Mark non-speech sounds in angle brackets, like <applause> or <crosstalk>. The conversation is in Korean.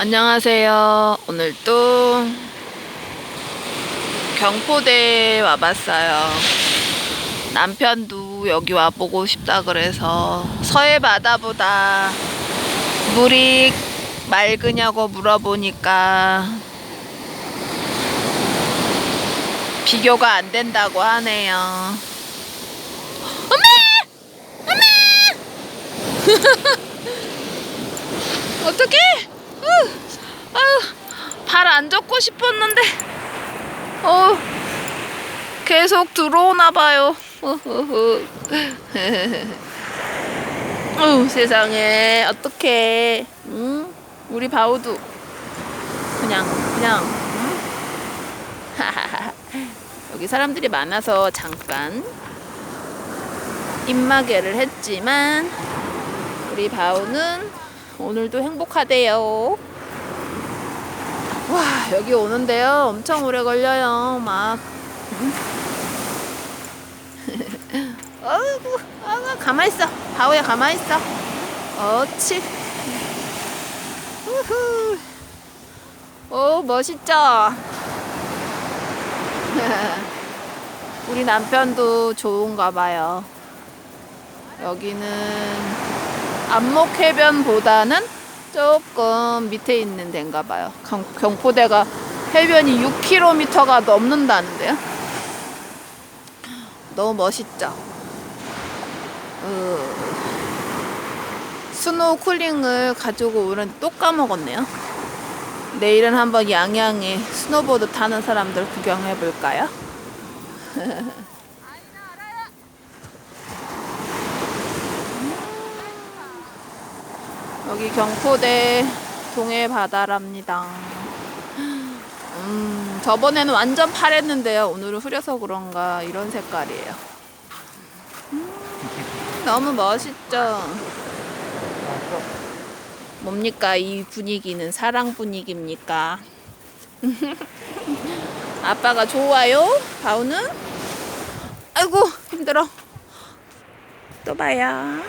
안녕하세요. 오늘 또 경포대에 와봤어요. 남편도 여기 와보고 싶다 그래서 서해 바다보다 물이 맑으냐고 물어보니까 비교가 안 된다고 하네요. 엄마! 엄마! <laughs> 어떡해? 발안 젖고 싶었는데, 어, 계속 들어오나 봐요. <laughs> 어, 세상에, 어떡해. 응? 우리 바우도 그냥, 그냥, 응? <laughs> 여기 사람들이 많아서 잠깐 입마개를 했지만, 우리 바우는 오늘도 행복하대요. 와, 여기 오는데요. 엄청 오래 걸려요. 막. 어이구, 아가 가만 있어. 바우야 가만 있어. 어치. 우후. 오, 멋있죠? <laughs> 우리 남편도 좋은가 봐요. 여기는 안목해변보다는 조금 밑에 있는 데인가 봐요. 경, 경포대가 해변이 6km가 넘는다는데요. 너무 멋있죠? 어, 스노우 쿨링을 가지고 오는데 또 까먹었네요. 내일은 한번 양양에 스노보드 타는 사람들 구경해 볼까요? <laughs> 여기 경포대 동해 바다랍니다. 음, 저번에는 완전 파랬는데요. 오늘은 흐려서 그런가 이런 색깔이에요. 음, 너무 멋있죠? 뭡니까 이 분위기는 사랑 분위기입니까? <laughs> 아빠가 좋아요? 바우는? 아이고 힘들어. 또 봐요.